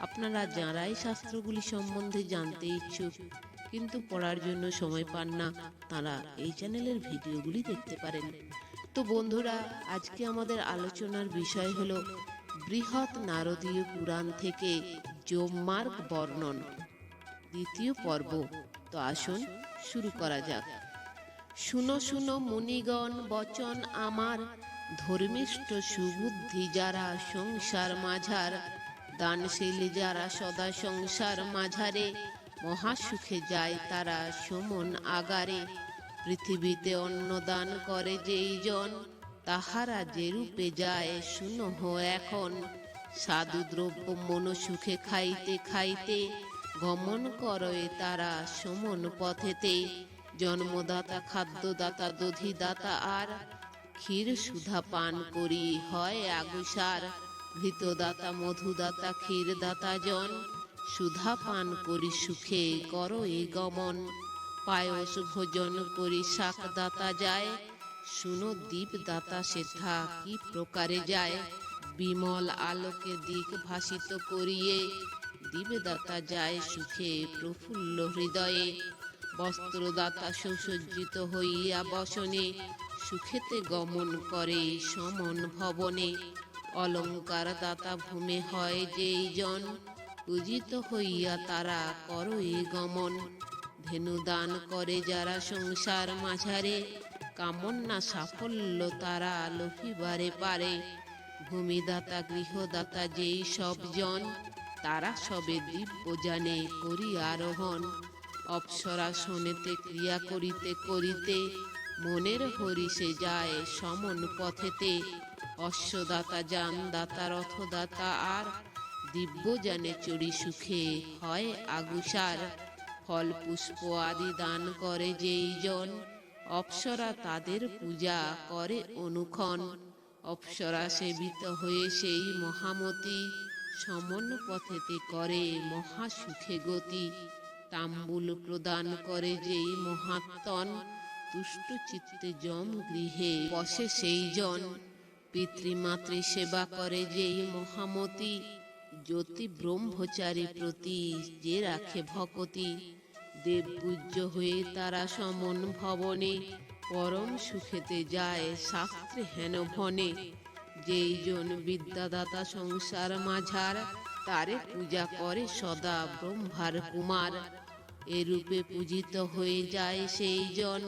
আপনারা যারাই শাস্ত্রগুলি সম্বন্ধে জানতে ইচ্ছুক, কিন্তু পড়ার জন্য সময় পান না, তারা এই চ্যানেলের ভিডিওগুলি দেখতে পারেন। তো বন্ধুরা, আজকে আমাদের আলোচনার বিষয় হলো বৃহৎ নারদীয় পুরাণ থেকে যোগমার্গ বর্ণন। দ্বিতীয় পর্ব। তো আসুন শুরু করা যাক। শুনো শুনো মুনিগণ, বচন আমার, ধর্মিষ্ঠ সুবুদ্ধি যারা সংসার মাঝার দানশীল যারা সদা সংসার মাঝারে মহাসুখে যায় তারা সমন আগারে। পৃথিবীতে অন্নদান করে যেই জন, তাহারা যে রূপে যায় শুনহ এখন। সাধু দ্রব্য মনসুখে খাইতে খাইতে গমন করয়ে তারা সমন পথেতে। জন্মদাতা, খাদ্যদাতা, দধিদাতা আর ক্ষীর সুধা পান করি হয় আগুসার। ঘৃতদাতা মধুদাতা, ক্ষীরদাতা জন, সুধা পান করি সুখে, কর এ গমন। পায়স ভোজন করি শাকদাতা যায়, শুনো দীপদাতা সেথা কি প্রকারে যায়। বিমল আলোকে দিক ভাসিত করিয়ে দিবদাতা যায় সুখে প্রফুল্ল হৃদয়ে। বস্ত্রদাতা সুসজ্জিত হইয়া বসনে, সুখেতে গমন করে সমন ভবনে। অলঙ্কার দাতা ভূমে হয় যেই জন। পূজিত হইয়া তারা করয়ে গমন। ধেনু দান করে যারা সংসার মাঝারে, কামনা সাফল্য তারা লভিবারে পারে। ভূমিদাতা, গৃহদাতা যেই সব জন, তারা সবে দিব্য জানে করি আরোহণ। অপ্সরা শোনেতে, ক্রিয়া করিতে করিতে, মনের হরিষে যায় সমন পথেতে। অশ্বদাতা যান দাতা রথদাতা আর দিব্য জানে চড়ি সুখে হয় আগুসার। ফল পুষ্প আদি দান করে যেই জন, অপ্সরা তাদের পূজা করে অনুক্ষণ। অপ্সরা সেবিত হয়ে সেই মহামতি, সমন পথেতে করে মহাসুখে গতি। তাম্বুল প্রদান করে যেই মহাত্মন তুষ্ট চিত্তে জম গৃহে বসে সেই জন। পিতৃমাতৃ সেবা করে যেই মহামতি, জ্যোতি ব্রহ্মচারী প্রতি যে রাখে ভকতি দেবপূজ্য হয়ে তারা সমন ভবনে, পরম সুখেতে যায় শাস্ত্রে হেন ভনে যেই জন বিদ্যাদাতা সংসার মাঝার, তারে পূজা করে সদা ব্রহ্মার কুমার। এরূপে পূজিত হয়ে যায় সেই জন,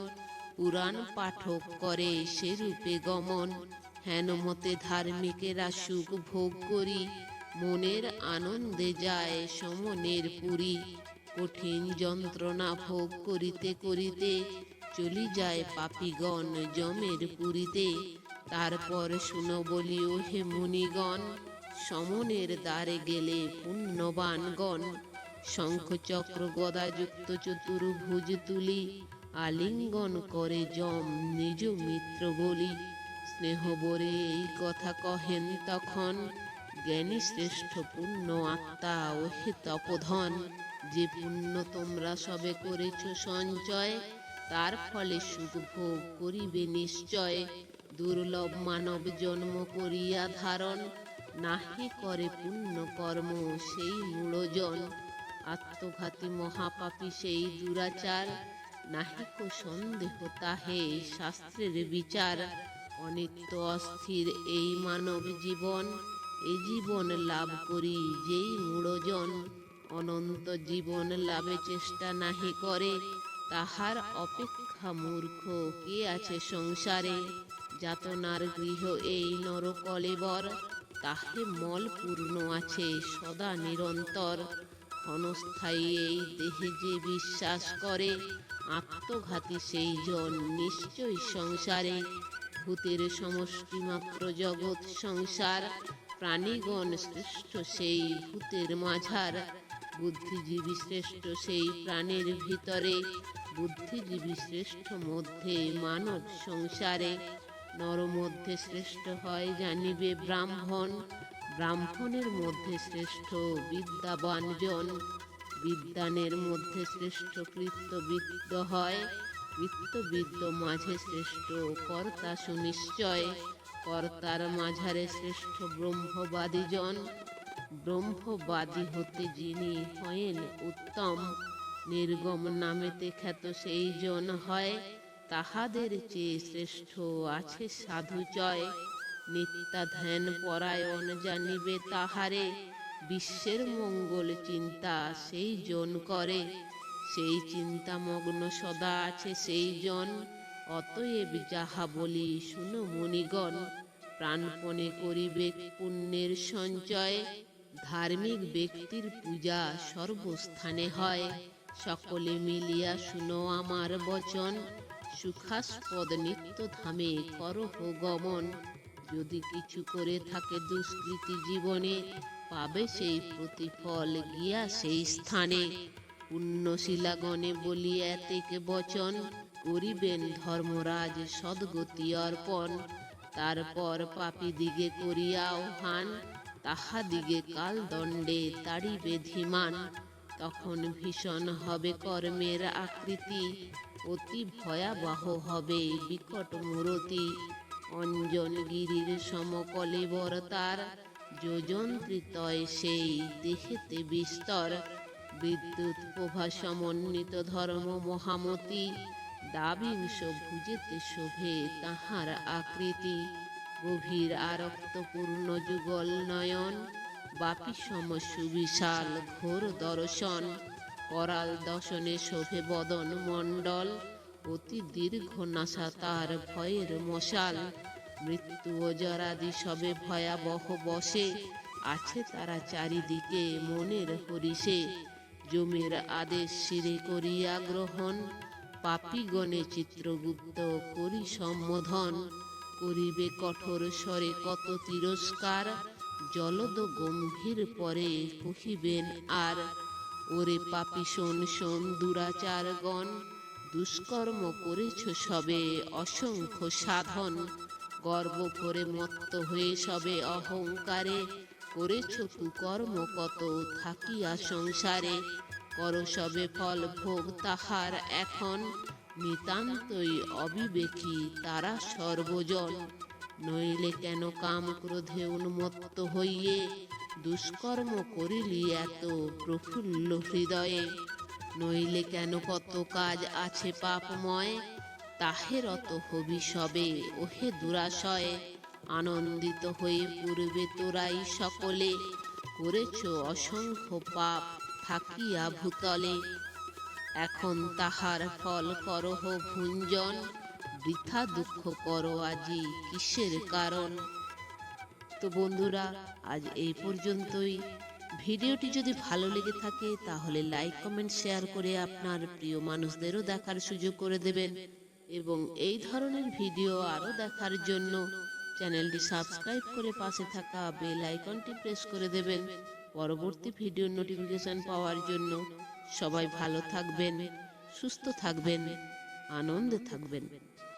পুরাণ পাঠক করে সে রূপে গমন। হেন মতে ধার্মিকেরা সুখ ভোগ করি, মনের আনন্দে যায় সমনের পুরী। কঠিন যন্ত্রণা ভোগ করিতে করিতে চলি যায় পাপিগণ জমের পুরীতে। তারপর শুনো বলি ও হে মুনিগণ, সমনের দ্বারে গেলে পুণ্যবানগণ। শঙ্খচক্র গদাযুক্ত চতুর্ভুজ তুলি, আলিঙ্গন করে জম নিজ মিত্র বলি। স্নেহ বরে এই কথা কহেন তখন। জ্ঞানী শ্রেষ্ঠ পুণ্য আত্মা হে তপধন যে পুণ্য তোমরা সবে করেছ সঞ্চয়, তার ফলে সুখ ভোগ করিবে নিশ্চয়। দুর্লভ মানব জন্ম করিয়া ধারণ, নাহি করে পুণ্য কর্ম সেই মূলজন। আত্মঘাতী মহাপাপী সেই দুরাচার নাহিক সন্দেহ তাহে শাস্ত্রের বিচার। অনিত্য, অস্থির এই মানব জীবন। এ জীবন লাভ করি যেই মূঢ়জন। অনন্ত জীবন লাভে চেষ্টা নাহি করে। তাহার অপেক্ষা মূর্খ, কে আছে সংসারে? যাতনার গৃহ এই নরকলেবর, তাহে মল পূর্ণ আছে সদা নিরন্তর। ক্ষণস্থায়ী এই দেহে যে বিশ্বাস করে, আত্মঘাতী সেই জন নিশ্চয় সংসারে। ভূতের সমষ্টি মাত্র জগৎ সংসার, প্রাণীগণ শ্রেষ্ঠ সেই ভূতের মাঝার। বুদ্ধিজীবী শ্রেষ্ঠ সেই প্রাণের ভিতরে, বুদ্ধিজীবী শ্রেষ্ঠ মধ্যে মানব সংসারে। নর মধ্যে শ্রেষ্ঠ হয় জানিবে ব্রাহ্মণ, ব্রাহ্মণের মধ্যে শ্রেষ্ঠ বিদ্যাবান জন বিদ্যানের মধ্যে শ্রেষ্ঠ কৃত্যবিদ্য হয় কৃত্যবিদ্য মাঝে শ্রেষ্ঠ, কর্তা সুনিশ্চয়। কর্তার মাঝারে শ্রেষ্ঠ ব্রহ্মবাদী জন ব্রহ্মবাদী হতে যিনি হয়েন উত্তম, নির্গম নামেতে খ্যাত সেই জন হয়। তাহাদের চেয়ে শ্রেষ্ঠ আছে সাধু চয় নিত্যা ধ্যান পরায়ণ জানিবে তাহারে। বিশ্বের মঙ্গল চিন্তা সেই জন করে। সেই চিন্তামগ্ন সদা আছে সেই জন অতএব যাহা বলি শুনো মণিগণ প্রাণপণে করিবে পুণ্যের সঞ্চয়। ধার্মিক ব্যক্তির পূজা সর্বস্থানে হয়। সকলে মিলিয়া শুনো আমার বচন। সুখাস্পদ নিত্য ধামে করহ গমন যদি কিছু করে থাকে দুষ্কৃতি জীবনে, পাবে সেই প্রতিফল গিয়া সেই স্থানে। পুণ্যশীলাগণে বলিয়া থেকে বচন করিবেন ধর্মরাজ সদ্গতি অর্পণ। তারপর পাপী দিগে করিয়া আহ্বান তাহাদিগে কাল দণ্ডে তাড়িবে ধীমান। তখন ভীষণ হবে কর্মের আকৃতি, অতি ভয়াবহ হবে বিকট মূরতি। অঞ্জন গিরির সমকলে বরতার যোজন ত্রিতয় সেই দেহেতে বিস্তর। বিদ্যুৎ প্রভা সমন্বিত ধর্ম মহামতি, দাবিংশ ভুজেতে শোভে তাহার আকৃতি। গভীর আরক্তপূর্ণ যুগল নয়ন, বাপি সম সুবিশাল ঘোর দর্শন। করাল দশনে শোভে বদন মণ্ডল, অতি দীর্ঘ নাসা তার ভয়ের মশাল। মৃত্যু ও জরাদি সবে ভয়াবহ বসে, আছে তারা চারিদিকে মনের হরিষে। জমির আদেশ শিরে করিয়া গ্রহণ, পাপিগণে চিত্রগুপ্ত করি সম্বোধন। করিবে কঠোর স্বরে কত তিরস্কার, জলদ গম্ভীর পরে কহিবেন আর, ওরে পাপি শোন শোন দুরাচারগণ, দুষ্কর্ম করেছ সবে অসংখ্য সাধন। গর্ব করে মত্ত হয়ে সবে অহংকারে করেছ কুকর্ম কত থাকিয়া সংসারে। কর সবে ফল ভোগ তাহার এখন। নিতান্তই অবিবেকী তারা সর্বজন। নইলে কেন কাম ক্রোধে উন্মত্ত হইয়ে? দুষ্কর্ম করিলি এত প্রফুল্ল হৃদয়ে। নইলে কেন কত কাজ আছে পাপময়? তাহের অত হবি সবে, ওহে দুরাশয়। আনন্দিত হয়ে পূর্বে তোরাই সকলে করেছ অসংখ্য পাপ থাকিয়া ভূতলে। এখন তাহার ফল করহ ভুঞ্জন, বৃথা দুঃখ করো আজি কিসের কারণ? তো বন্ধুরা, আজ এই পর্যন্তই। ভিডিওটি যদি ভালো লেগে থাকে, তাহলে লাইক, কমেন্ট, শেয়ার করে আপনার প্রিয় মানুষদেরও দেখার সুযোগ করে দেবেন এবং এই ধরনের ভিডিও আরও দেখার জন্য চ্যানেলটি সাবস্ক্রাইব করে পাশে থাকা বেল আইকনটি প্রেস করে দেবেন। পরবর্তী ভিডিও নোটিফিকেশন পাওয়ার জন্য সবাই ভালো থাকবেন, সুস্থ থাকবেন, আনন্দে থাকবেন।